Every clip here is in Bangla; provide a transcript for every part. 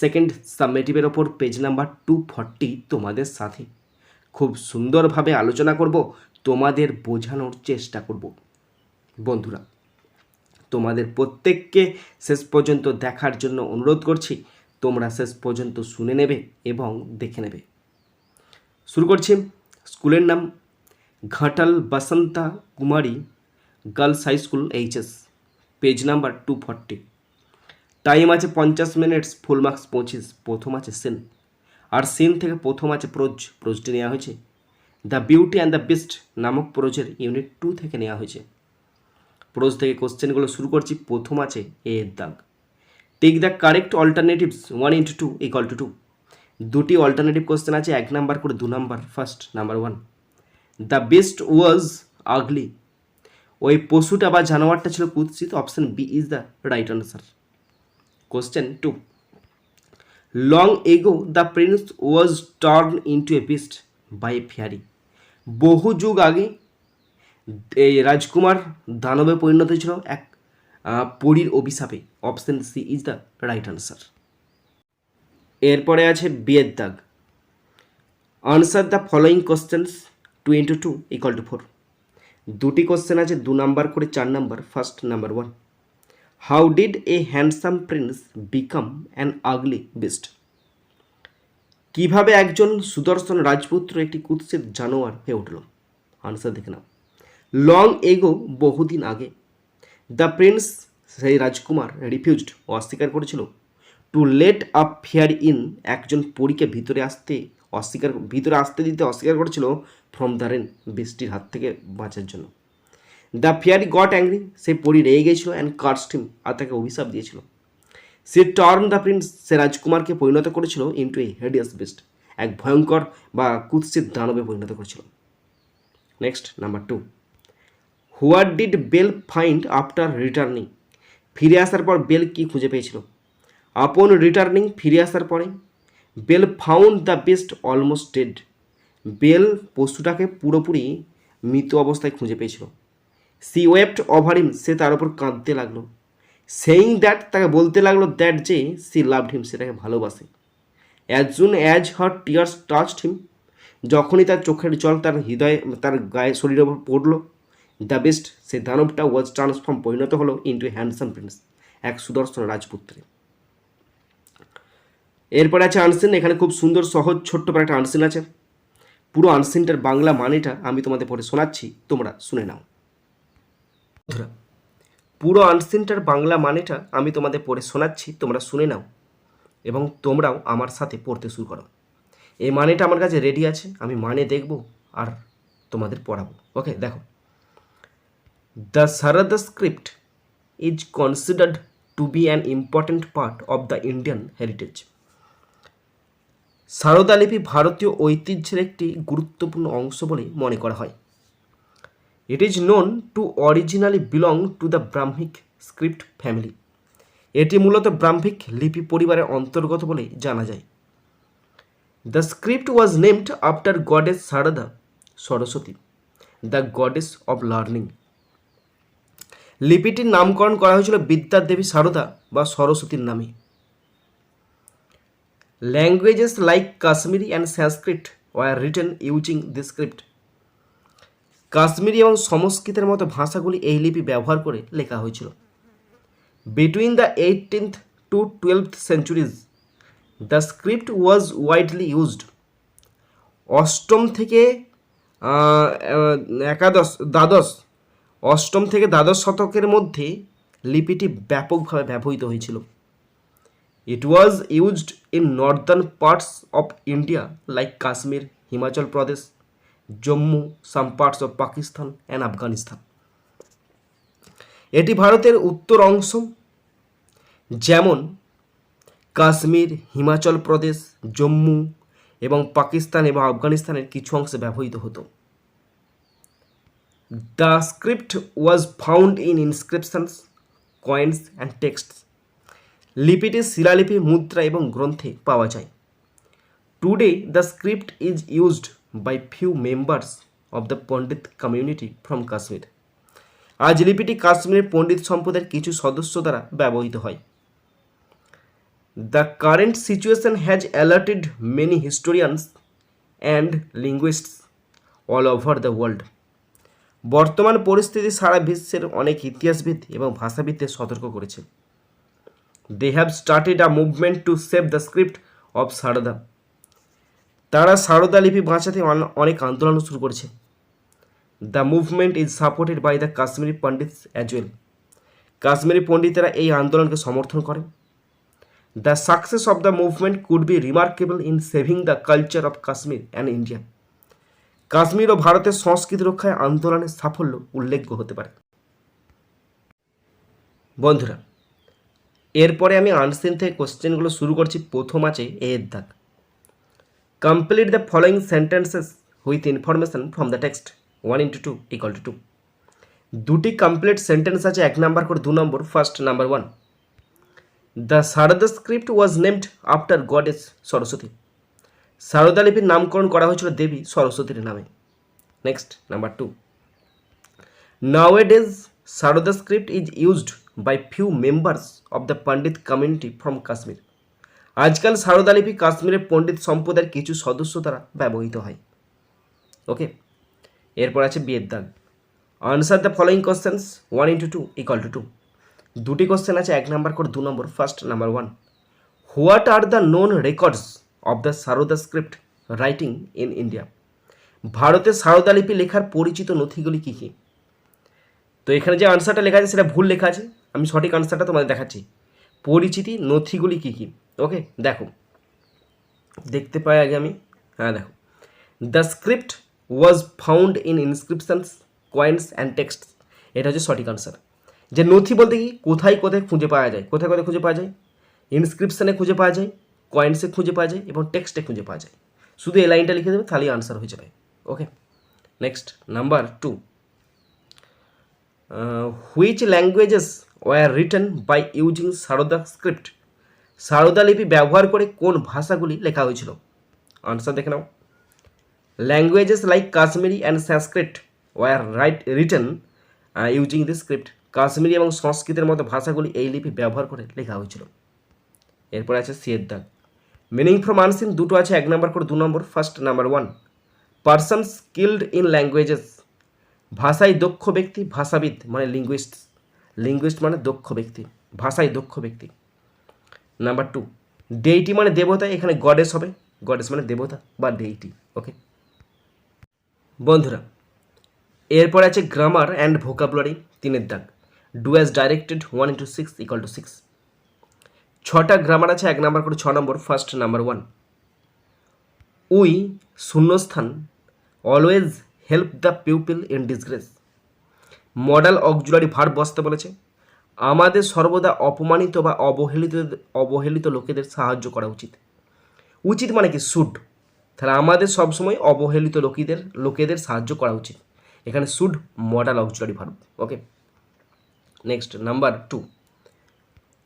সেকেন্ড সাবমেটিভের ওপর পেজ নাম্বার টু ফর্টি তোমাদের সাথে। খুব সুন্দরভাবে আলোচনা করব, তোমাদের বোঝানোর চেষ্টা করব। বন্ধুরা, তোমাদের প্রত্যেককে শেষ পর্যন্ত দেখার জন্য অনুরোধ করছি, তোমরা শেষ পর্যন্ত শুনে নেবে এবং দেখে নেবে। শুরু করছি, স্কুলের নাম Ghatal Basanta Kumari girls high school HS page number two forty time আছে পঞ্চাশ মিনিটস ফুল মার্কস পঁচিশ, প্রথম আছে সিন আর সিন থেকে প্রথম আছে প্রোজ প্রোজটি নেওয়া হয়েছে। The beauty and the beast নামক প্রোজের ইউনিট টু থেকে নেওয়া হয়েছে। প্রোজ থেকে কোশ্চেনগুলো শুরু করছি, প্রথম আছে এ এর দাগ। Take the correct alternatives one into two equal two two দুটি অল্টারনেটিভ কোশ্চেন আছে, এক নাম্বার করে দু number first number one the beast was ugly ওই পশুটা বা জানোয়ারটা ছিল কুৎসিত option B is the right answer question two long ago the prince was turn into a beast by a fairy বহু যুগ আগে এই রাজকুমার দানবে পরিণত ছিল এক পরীর অভিশাপে। Option C is the right answer এরপরে আছে বিয়ের দাগ। Answer the following questions two into two equal two four দুটি কোশ্চেন আছে, দু নাম্বার করে চার number first number one how did a handsome prince become an ugly beast কীভাবে একজন সুদর্শন রাজপুত্র একটি কুৎসিত জানোয়ার হয়ে উঠল? আনসার দেখে নাও। লং এগো বহুদিন আগে দ্য প্রিন্স সেই রাজকুমার রিফিউজড অস্বীকার করেছিল to let up fair in একজন পরীকে ভিতরে আসতে, অস্বীকার, ভিতরে আসতে দিতে অস্বীকার করেছিল ফ্রম দ্য রেন বৃষ্টির হাত থেকে বাঁচার জন্য। দ্য ফেয়ারি গট অ্যাংরি সে পরি রেগে গেছিল অ্যান্ড কার্সড হিম আর তাকে অভিশাপ দিয়েছিল। সে টার্ন দ্য প্রিন্স সে রাজকুমারকে পরিণত করেছিল ইন্টু এ হেডিয়াস বেস্ট এক ভয়ঙ্কর বা কুৎসিত দানবে পরিণত করেছিল। Next number two what did Belle find after returning ফিরে আসার পর বেল কি খুঁজে পেয়েছিল? আপন রিটার্নিং ফিরে আসার পরে Belle found the beast almost dead Belle পশুটাকে পুরোপুরি মৃত অবস্থায় খুঁজে পেয়েছিল। সি ওয়েপ্ট ওভার হিম সে তার উপর কাঁদতে লাগল। সেইং দ্যাট তাকে বলতে লাগল দ্যাট যে সি লাভড হিম সেটাকে ভালোবাসে। As soon as her tears touched him যখনই তার চোখের জল তার হৃদয়ে, তার গায়ে শরীরের উপর পড়ল দ্য বেস্ট সে দানবটা ওয়াজ ট্রান্সফর্ম পরিণত হলো ইন্টু হ্যান্ডসাম প্রিন্স এক সুদর্শন রাজপুত্রে। এরপরে আছে আনসিন এখানে খুব সুন্দর, সহজ, ছোট্ট করে একটা আনসিন আছে। পুরো আনসিনটার বাংলা মানেটা আমি তোমাদের পরে শোনাচ্ছি, তোমরা শুনে নাও। বন্ধুরা, পুরো আনসিনটার বাংলা মানেটা আমি তোমাদের পড়ে শোনাচ্ছি, তোমরা শুনে নাও এবং তোমরাও আমার সাথে পড়তে শুরু করো। এই মানেটা আমার কাছে রেডি আছে, আমি মানে দেখব আর তোমাদের পড়াবো। ওকে দেখো। The Sharada script is considered to be an important part of the Indian heritage Sharada লিপি ভারতীয় ঐতিহ্যের একটি গুরুত্বপূর্ণ অংশ বলে মনে করা হয়। It is known to originally belong to the Brahmic script family এটি মূলত ব্রাহ্মিক লিপি পরিবারের অন্তর্গত বলে জানা যায়। The script was named after goddess Sharada Saraswati the goddess of learning লিপিটির নামকরণ করা হয়েছিল বিদ্যার দেবী সারদা বা সরস্বতীর নামে। Languages like Kashmiri and Sanskrit were written using this script Kashmiri এবং সংস্কৃতের মতো ভাষাগুলি এই লিপি ব্যবহার করে লেখা হয়েছিল। Between the eighteenth to twelve centuries the script was widely used অষ্টম থেকে একাদশ, দ্বাদশ, অষ্টম থেকে দ্বাদশ শতকের মধ্যে লিপিটি ব্যাপকভাবে ব্যবহৃত হয়েছিল। It was used in northern parts of India like Kashmir Himachal Pradesh Jammu some parts of Pakistan and Afghanistan এটি ভারতের উত্তর অংশ, যেমন কাশ্মীর, হিমাচল প্রদেশ, জম্মু এবং পাকিস্তান এবং আফগানিস্তানের কিছু অংশে ব্যবহৃত হতো। The script was found in inscriptions coins and texts লিপিটি শিলালিপি, মুদ্রা এবং গ্রন্থে পাওয়া যায়। Today the script is used by few members of the Pandit community from Kashmir আজ লিপিটি কাশ্মীরের পণ্ডিত সম্প্রদায়ের কিছু সদস্য দ্বারা ব্যবহৃত হয়। The current situation has alerted many historians and linguists all over the world বর্তমান পরিস্থিতি সারা বিশ্বের অনেক ইতিহাসবিদ এবং ভাষাবিদদের সতর্ক করেছে। They have started a movement to save the script of Sharada তারা সারদা লিপি বাঁচাতে অনেক আন্দোলন শুরু করেছে। The movement is supported by the Kashmiri Pandits as well Kashmiri পণ্ডিতেরা এই আন্দোলনকে সমর্থন করেন the success of the movement could be remarkable in saving the culture of Kashmir and India Kashmir ও ভারতের সংস্কৃতি রক্ষায় আন্দোলনের সাফল্য উল্লেখ্য হতে পারে। বন্ধুরা, এরপরে আমি আনসিন থেকে কোশ্চেনগুলো শুরু করছি। প্রথম আছে এর দাগ। Complete the following sentences with information from the text one into two equal two two দুটি কমপ্লিট সেন্টেন্স আছে এক নাম্বার করে দু নম্বর first number one the Sharada script was named after goddess Saraswati Sharada লিপির নামকরণ করা হয়েছিল দেবী সরস্বতীর নামে। Next number two Nowadays, Saroda script is used by few members of the Pandit community from Kashmir. আজকাল সারদা লিপি কাশ্মীরের পণ্ডিত সম্প্রদায়ের কিছু সদস্য দ্বারা ব্যবহৃত হয়। ওকে এরপর আছে বিয়ের দাগ। Answer the following questions one into two equal two two দুটি কোশ্চেন আছে, এক নাম্বার করে দু নম্বর first number one what are the known records of the Sharada script writing in India ভারতে সারদা লিপি লেখার পরিচিত নথিগুলি কী কী? তো এখানে যে আনসারটা লেখা আছে, সেটা ভুল লেখা আছে। আমি সঠিক আনসারটা তোমাদের দেখাচ্ছি। পরিচিতি নথিগুলি কী কী? ওকে দেখো। দেখতে পাই আগে আমি। হ্যাঁ দেখো। The script was found in inscriptions coins and text এটা হচ্ছে সঠিক আনসার যে নথি বলতে কি, কোথায় কোথায় খুঁজে পাওয়া যায়? কোথায় কোথায় খুঁজে পাওয়া যায়? ইনস্ক্রিপশনে খুঁজে পাওয়া যায় কয়েন্সে খুঁজে পাওয়া যায় এবং টেক্সটে খুঁজে পাওয়া যায়। শুধু এই লাইনটা লিখে দেবে, তাহলেই আনসার হয়ে যাবে। Okay next number two which languages were written by using Sharada script Sharada লিপি ব্যবহার করে কোন ভাষাগুলি লেখা হয়েছিল? আনসার দেখে নাও। Languages like Kashmiri and Sanskrit were write written using this script Kashmiri এবং সংস্কৃতের মতো ভাষাগুলি এই লিপি ব্যবহার করে লেখা হয়েছিল। এরপর আছে সিয়ের দাগ মিনিং ফ্রম আনসিন দুটো আছে, এক নম্বর করে দু নম্বর first number one person skilled in languages ভাষায় দক্ষ ব্যক্তি, ভাষাবিদ মানে লিঙ্গুইস্ট লিঙ্গুইস্ট মানে দক্ষ ব্যক্তি। ভাষায় দক্ষ ব্যক্তি। নাম্বার টু ডেইটি মানে দেবতা, এখানে গডেস হবে। গডেস মানে দেবতা বা ডেইটি ওকে বন্ধুরা, এরপর আছে গ্রামার অ্যান্ড ভোকাবুলারি তিনের দাগ। Do as directed one into six equal two six ছটা গ্রামার আছে, এক নাম্বার করে ছ নম্বর ফার্স্ট নাম্বার ওয়ান উই, শূন্যস্থান always help the pupil in disgrace modal auxiliary verb বসতে বলেছে। আমাদের সর্বদা অপমানিত বা অবহেলিত অবহেলিত লোকেদের সাহায্য করা উচিত। উচিত মানে কি? শুড। তাহলে আমাদের সবসময় অবহেলিত লোকেদের লোকেদের সাহায্য করা উচিত। এখানে should, modal, auxiliary verb. Okay? Next, number two.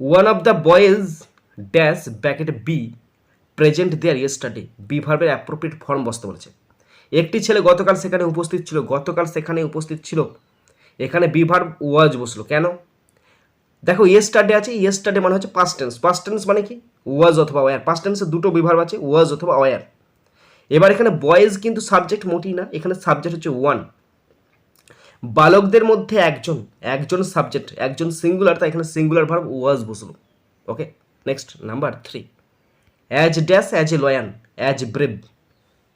One of the boys dash bracket be present there yesterday. Be ভার্বের অ্যাপ্রোপ্রিয়েট ফর্ম বসতে বলেছে। একটি ছেলে গতকাল সেখানে উপস্থিত ছিল, গতকাল সেখানে উপস্থিত ছিল। এখানে বি ভার্ব ওয়াজ বসল। কেন? দেখো ইয়েস্টারডে আছে ইয়েস্টারডে মানে হচ্ছে পাস্ট টেন্স পাস্ট টেন্স মানে কি? ওয়াজ অথবা ওয়ার পাস্ট টেন্সে দুটো বিভার্ব আছে ওয়াজ অথবা ওয়ার এবার এখানে বয়েজ কিন্তু সাবজেক্ট মোটেই না, এখানে সাবজেক্ট হচ্ছে ওয়ান বালকদের মধ্যে একজন একজন সাবজেক্ট একজন সিঙ্গুলার তাই এখানে সিঙ্গুলার ভার্ব ওয়াজ বসল। Okay next number three as dash as a lion as brave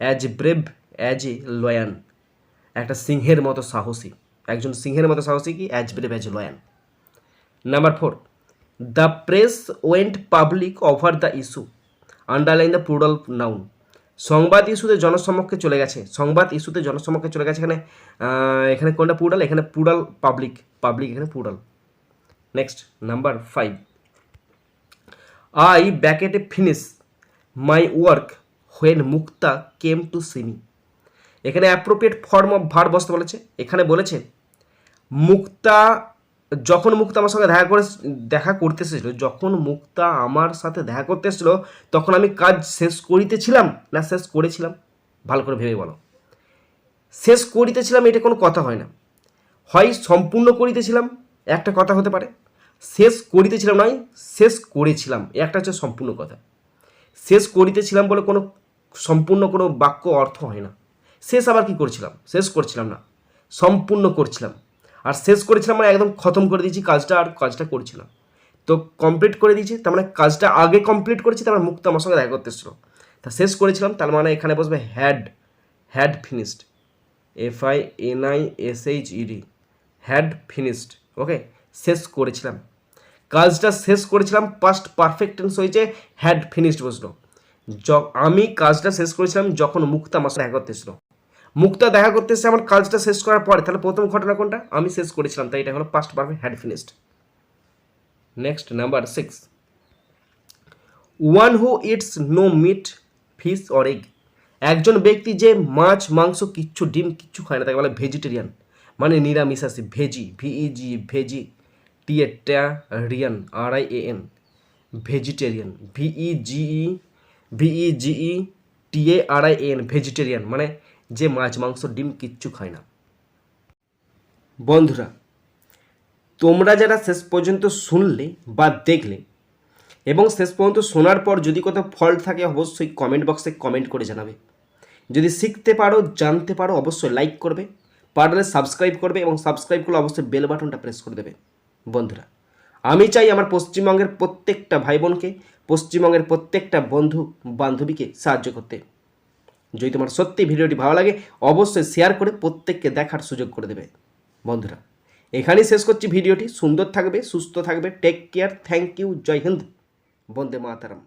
as brave as a lion একটা সিংহের মতো সাহসী। একজন সিংহের মতো সাহসী কি? As brave as lion number four the press went public over the issue underline the plural noun সংবাদ ইস্যুতে জনসমক্ষে চলে গেছে। সংবাদ ইস্যুতে জনসমক্ষে চলে গেছে এখানে এখানে কোনটা পুরাল এখানে পুরাল পাবলিক পাবলিক এখানে plural next number five I ব্যাকেটে finish my work when Mukta came to Simi এখানে অ্যাপ্রোপ্রিয়েট ফর্ম অফ ভার বসতে বলেছে। এখানে বলেছে, মুক্তা যখন মুক্তা আমার সঙ্গে দেখা করে দেখা করতে এসেছিল, যখন মুক্তা আমার সাথে দেখা করতে এসেছিল, তখন আমি কাজ শেষ করিতেছিলাম। না, শেষ করেছিলাম। ভালো করে ভেবে বলো। শেষ করিতেছিলাম, এটা কোনো কথা হয় না। হয় সম্পূর্ণ করিতেছিলাম, একটা কথা হতে পারে। শেষ করিতেছিলাম নয়, শেষ করেছিলাম। একটা হচ্ছে সম্পূর্ণ কথা। শেষ করিতেছিলাম বলে কোনো সম্পূর্ণ কোনো বাক্য অর্থ হয় না। শেষ আবার কি করছিলাম? শেষ করছিলাম না। সম্পূর্ণ করছিলাম। আর শেষ করেছিলাম মানে একদম খতম করে দিয়েছি কাজটা আর কাজটা করছিলাম। তো কমপ্লিট করে দিয়েছি, তার মানে কাজটা আগে কমপ্লিট করেছি তার মানে মুক্ত আমার সঙ্গে দেখা করতে এসেছিল। তা শেষ করেছিলাম, তার মানে এখানে বসবে had had finished F I N I S H E D had finished okay শেষ করেছিলাম। কাজটা শেষ করেছিলাম পাস্ট পারফেক্ট টেন্স হয়েছে হ্যাড ফিনিশড বসল। আমি কাজটা শেষ করেছিলাম যখন মুক্তা সাথে দেখা করতে এসেছিল। মুক্তা দেখা করতে এসে আমার কাজটা শেষ করার পরে। তাহলে প্রথম ঘটনা কোনটা? আমি শেষ করেছিলাম, তাই এটা হলো past perfect had finished next number six one who eats no meat fish or egg একজন ব্যক্তি যে মাছ, মাংস, কিচ্ছু, ডিম, কিচ্ছু খায় না, তাকে বলে ভেজিটেরিয়ান মানে নিরামিষাশী veggie ভিইজি veggie T A Riyan R I A N vegetarian ভিই GE ভিই GE T A R I N vegetarian মানে যে মাছ, মাংস, ডিম কিচ্ছু খায় না। বন্ধুরা, তোমরা যারা শেষ পর্যন্ত শুনলে বা দেখলে এবং শেষ পর্যন্ত শোনার পর যদি কোথাও ফল্ট থাকে, অবশ্যই কমেন্ট বক্সে কমেন্ট করে জানাবে। যদি শিখতে পারো, জানতে পারো, অবশ্যই লাইক করবে, পারলে সাবস্ক্রাইব করবে এবং সাবস্ক্রাইব করলে অবশ্যই বেল বাটনটা প্রেস করে দেবে। বন্ধুরা, আমি চাই আমার পশ্চিমবঙ্গের প্রত্যেকটা ভাই বোনকে, পশ্চিমবঙ্গের প্রত্যেকটা বন্ধু বান্ধবীকে সাহায্য করতে। যদি তোমার সত্যি ভিডিওটি ভালো লাগে, অবশ্যই শেয়ার করে প্রত্যেককে দেখার সুযোগ করে দেবে। বন্ধুরা, এখানেই শেষ করছি ভিডিওটি। সুন্দর থাকবে, সুস্থ থাকবে। Take care thank you Jai Hind. Vande Mataram.